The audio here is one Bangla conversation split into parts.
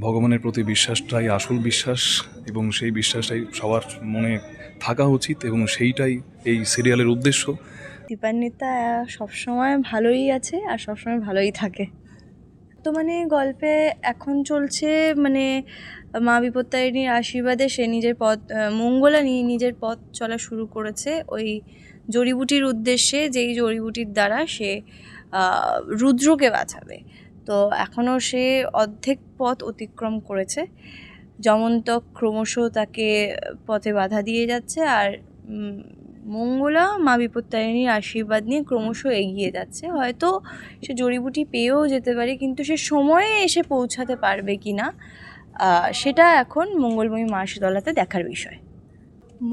ভগবানের প্রতি বিশ্বাসটাই আসল বিশ্বাস এবং সেই বিশ্বাসটাই সবার মনে থাকা উচিত এবং সেইটাই এই সিরিয়ালের উদ্দেশ্য। দীপান্বিতা সবসময় ভালোই আছে আর সবসময় ভালোই থাকে। তো মানে গল্পে এখন চলছে মানে মা বিপত্তারিণীর আশীর্বাদে সে নিজের পথ মঙ্গলা নিয়ে নিজের পথ চলা শুরু করেছে। ওই জড়িবুটির উদ্দেশ্যে যেই জড়িবুটির দ্বারা সে রুদ্রকে বাঁচাবে। তো এখনও সে অর্ধেক পথ অতিক্রম করেছে। যমন্তক ক্রমশ তাকে পথে বাধা দিয়ে যাচ্ছে আর মঙ্গলা, মা বিপত্তারিণীর আশীর্বাদ নিয়ে ক্রমশ এগিয়ে যাচ্ছে। হয়তো সে জড়িবুটি পেয়েও যেতে পারে, কিন্তু সে সময়ে এসে পৌঁছাতে পারবে কি না সেটা এখন মঙ্গলময়ী মা শীতলাতে দেখার বিষয়।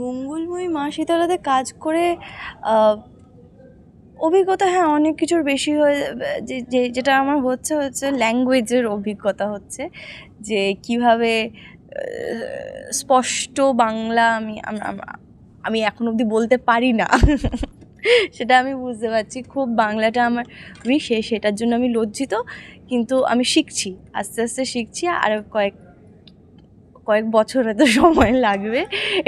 মঙ্গলময়ী মা শীতলাতে কাজ করে অভিজ্ঞতা হ্যাঁ অনেক কিছুর বেশি হয়ে, যে যেটা আমার হচ্ছে হচ্ছে ল্যাঙ্গুয়েজের অভিজ্ঞতা হচ্ছে, যে কীভাবে স্পষ্ট বাংলা আমি, আম- আম- আমি এখন অবধি বলতে পারি না। সেটা আমি বুঝতে পারছি, খুব বাংলাটা আমার আমি সে সেটার জন্য আমি লজ্জিত, কিন্তু আমি শিখছি, আস্তে আস্তে শিখছি, আর কয়েক কয়েক বছর হয়তো সময় লাগবে,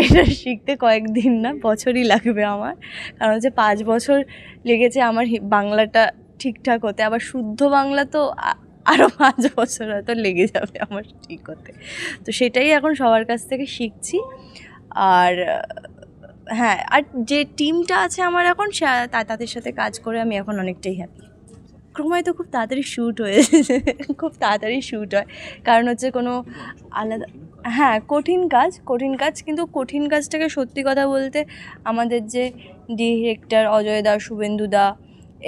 এটা শিখতে কয়েকদিন না, বছরই লাগবে আমার। কারণ হচ্ছে পাঁচ বছর লেগেছে আমার বাংলাটা ঠিকঠাক হতে। আবার শুদ্ধ বাংলা তো আরও পাঁচ বছর হয়তো লেগে যাবে আমার ঠিক হতে। তো সেটাই এখন সবার কাছ থেকে শিখছি। আর হ্যাঁ আর যে টিমটা আছে আমার এখন তাদের সাথে কাজ করে আমি এখন অনেকটাই হ্যাপি ক্রমায় তো খুব তাড়াতাড়ি শ্যুট হয়ে খুব তাড়াতাড়ি শ্যুট হয়। কারণ হচ্ছে কোনো আলাদা হ্যাঁ কঠিন কাজ কঠিন কাজ, কিন্তু কঠিন কাজটাকে সত্যি কথা বলতে আমাদের যে ডিরেক্টর অজয় দা শুভেন্দু দা,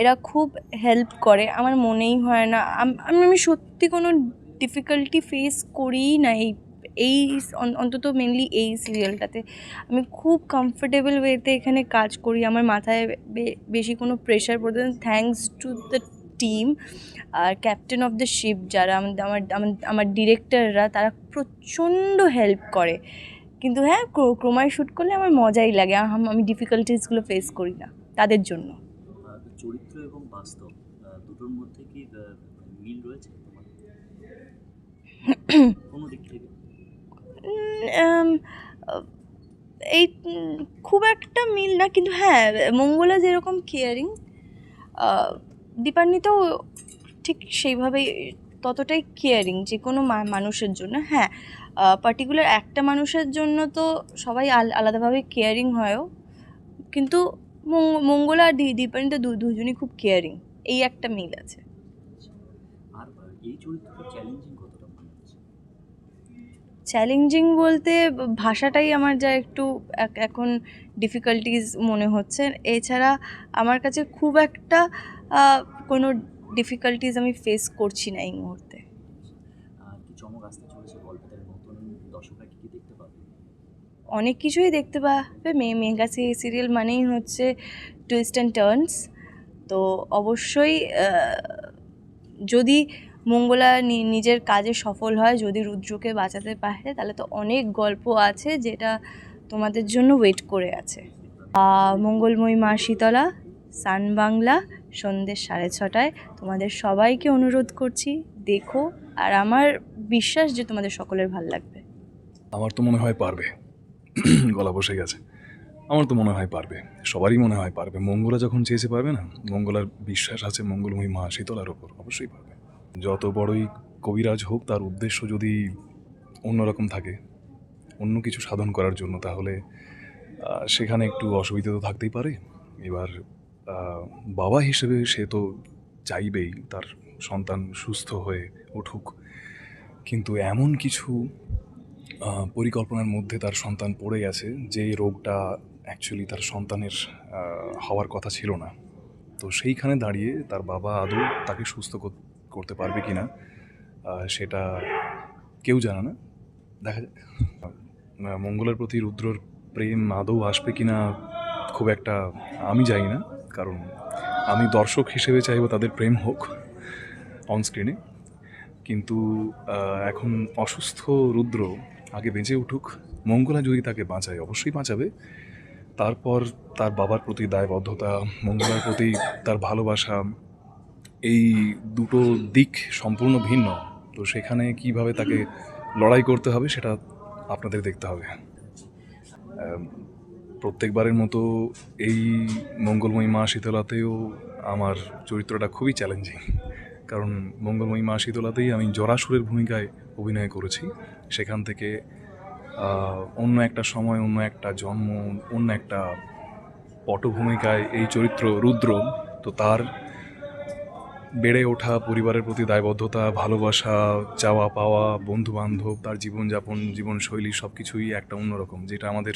এরা খুব হেল্প করে। আমার মনেই হয় না, আমি আমি সত্যি কোনো ডিফিকাল্টি ফেস করিই না এই এই অন্তত মেনলি এই সিরিয়ালটাতে আমি খুব কমফোর্টেবল ওয়েতে এখানে কাজ করি। আমার মাথায় বেশি কোনো প্রেশার পড়তে থ্যাঙ্কস টু দ্য টিম আর ক্যাপ্টেন অফ দ্য শিপ যারা আমাদের আমার আমার- ডিরেক্টররা তারা প্রচণ্ড হেল্প করে। কিন্তু হ্যাঁ ক্র- ক্রমায় শ্যুট করলে আমার মজাই লাগে। আমি ডিফিকাল্টিসগুলো ফেস করি না তাদের জন্য। চরিত্র এবং বাস্তব দুটোর মধ্যে কি মিল রয়েছে এই খুব একটা মিল না কিন্তু হ্যাঁ মঙ্গলা যেরকম কেয়ারিং দীপান্বিতাও ঠিক সেইভাবেই ততটাই কেয়ারিং যে কোনো মানুষের জন্য। হ্যাঁ পার্টিকুলার একটা মানুষের জন্য তো সবাই আল- আলাদাভাবে কেয়ারিং হয়ও। কিন্তু মঙ্গ- মঙ্গলা আর দী- দীপান্বিতা দুজনই খুব কেয়ারিং এই একটা মিল আছে। চ্যালেঞ্জিং বলতে ভাষাটাই আমার যা একটু এখন ডিফিকাল্টিজ মনে হচ্ছে। এছাড়া আমার কাছে খুব একটা কোনো ডিফিকাল্টিজ আমি ফেস করছি না এই মুহূর্তে। দেখতে পাবে? অনেক কিছুই দেখতে পাবে। মে মেগা সিরিয়াল মানেই হচ্ছে টুইস্ট অ্যান্ড টার্নস তো অবশ্যই যদি মঙ্গলা নিজের কাজে সফল হয় যদি রুদ্রকে বাঁচাতে পারে তাহলে তো অনেক গল্প আছে যেটা তোমাদের জন্য ওয়েট করে আছে। মঙ্গলময়ী মা শীতলা সান বাংলা সন্ধ্যে সাড়ে ছটায় তোমাদের সবাইকে অনুরোধ করছি, দেখো আর আমার বিশ্বাস যে তোমাদের সকলের ভালো লাগবে। আমার তো মনে হয় পারবে। গলা বসে গেছে। আমার তো মনে হয় পারবে। সবারই মনে হয় পারবে। মঙ্গলা যখন চেয়েছে পারবে না, মঙ্গলার বিশ্বাস আছে মঙ্গলময়ী মা শীতলার ওপর, অবশ্যই পারবে। যত বড়ই কবিরাজ হোক, তার উদ্দেশ্য যদি অন্যরকম থাকে, অন্য কিছু সাধন করার জন্য, তাহলে সেখানে একটু অসুবিধা তো থাকতেই পারে। এবার বাবা হিসেবে সে তো চাইবেই তার সন্তান সুস্থ হয়ে উঠুক। কিন্তু এমন কিছু পরিকল্পনার মধ্যে তার সন্তান পড়ে গেছে যে রোগটা অ্যাকচুয়ালি তার সন্তানের হওয়ার কথা ছিল না। তো সেইখানে দাঁড়িয়ে তার বাবা আদৌ তাকে সুস্থ করতে পারবে কি না সেটা কেউ জানে না। দেখা যাক। মঙ্গলের প্রতি রুদ্রর প্রেম আদৌ আসবে কি না খুব একটা আমি জানি না। কারণ আমি দর্শক হিসেবে চাইব তাদের প্রেম হোক অন স্ক্রিনে কিন্তু এখন অসুস্থ রুদ্র আগে বেঁচে উঠুক, মঙ্গলা যদি তাকে বাঁচায়, অবশ্যই বাঁচাবে। তারপর তার বাবার প্রতি দায়বদ্ধতা, মঙ্গলার প্রতি তার ভালোবাসা, এই দুটো দিক সম্পূর্ণ ভিন্ন। তো সেখানে কীভাবে তাকে লড়াই করতে হবে সেটা আপনাদের দেখতে হবে। প্রত্যেকবারের মতো এই মঙ্গলময়ী মা শীতলাতেও আমার চরিত্রটা খুবই চ্যালেঞ্জিং কারণ মঙ্গলময়ী মা শীতলাতেই আমি জরাসুরের ভূমিকায় অভিনয় করেছি। সেখান থেকে অন্য একটা সময়, অন্য একটা জন্ম, অন্য একটা পটভূমিকায় এই চরিত্র রুদ্র। তো তার বেড়ে ওঠা, পরিবারের প্রতি দায়বদ্ধতা, ভালোবাসা চাওয়া পাওয়া বন্ধু বান্ধব তার জীবনযাপন, জীবনশৈলী সব কিছুই একটা অন্যরকম, যেটা আমাদের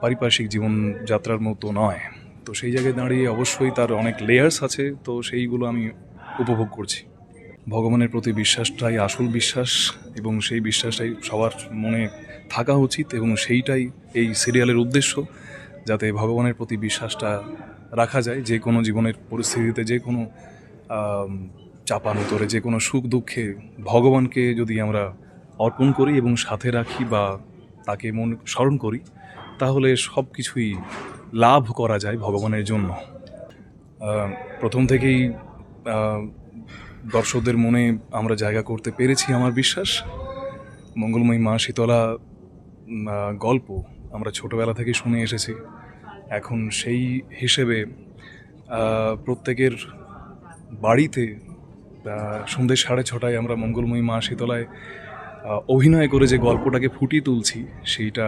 পারিপার্শ্বিক জীবনযাত্রার মতো নয়। তো সেই জায়গায় দাঁড়িয়ে অবশ্যই তার অনেক লেয়ার্স আছে তো সেইগুলো আমি উপভোগ করছি। ভগবানের প্রতি বিশ্বাসটাই আসল বিশ্বাস এবং সেই বিশ্বাসটাই সবার মনে থাকা উচিত এবং সেইটাই এই সিরিয়ালের উদ্দেশ্য যাতে ভগবানের প্রতি বিশ্বাসটা রাখা যায় যে কোনো জীবনের পরিস্থিতিতে যে কোনো আম, চাপানো যে কোনো সুখ দুঃখে ভগবানকে যদি আমরা অর্পণ করি এবং সাথে রাখি বা তাকে মন স্মরণ করি তাহলে সব কিছুই লাভ করা যায় ভগবানের জন্য। প্রথম থেকেই দর্শকদের মনে আমরা জায়গা করতে পেরেছি আমার বিশ্বাস। মঙ্গলময়ী মা শীতলা গল্প আমরা ছোটবেলা থেকে শুনে এসেছি। এখন সেই হিসেবে প্রত্যেকের বাড়িতে সন্ধ্যে সাড়ে ছটায় আমরা মঙ্গলময়ী মা শীতলায় অভিনয় করে যে গল্পটাকে ফুটিয়ে তুলছি, সেইটা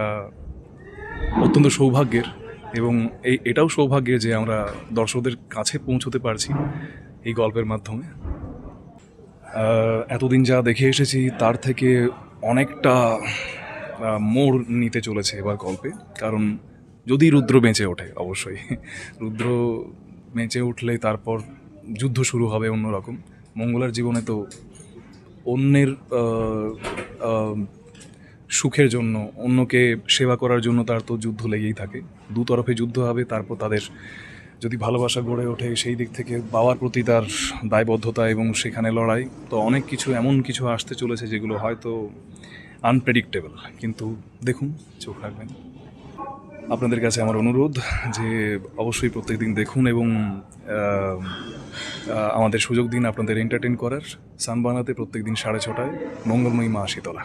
অত্যন্ত সৌভাগ্যের এবং এই, এটাও সৌভাগ্যের যে আমরা দর্শকদের কাছে পৌঁছতে পারছি এই গল্পের মাধ্যমে। এতদিন যা দেখে এসেছি তার থেকে অনেকটা মোড় নিতে চলেছে এবার গল্পে। কারণ যদি রুদ্র বেঁচে ওঠে, অবশ্যই। রুদ্র বেঁচে উঠলে তারপর যুদ্ধ শুরু হবে অন্যরকম। মঙ্গলার জীবনে তো অন্যের সুখের জন্য, অন্যকে সেবা করার জন্য তার তো যুদ্ধ লেগেই থাকে। দু তরফে যুদ্ধ হবে, তারপর তাদের যদি ভালোবাসা গড়ে ওঠে, সেই দিক থেকে বাবার প্রতি তার দায়বদ্ধতা এবং সেখানে লড়াই। তো অনেক কিছু, এমন কিছু আসতে চলেছে যেগুলো হয়তো আনপ্রেডিক্টেবল কিন্তু দেখুন, চোখ রাখবেন। আপনাদের কাছে আমার অনুরোধ যে অবশ্যই প্রত্যেকদিন দেখুন এবং আমাদের সুযোগ দিন আপনাদের এন্টারটেন করার। সান বানাতে প্রত্যেকদিন সাড়ে ছটায়, মঙ্গলময়ী মা শীতলা।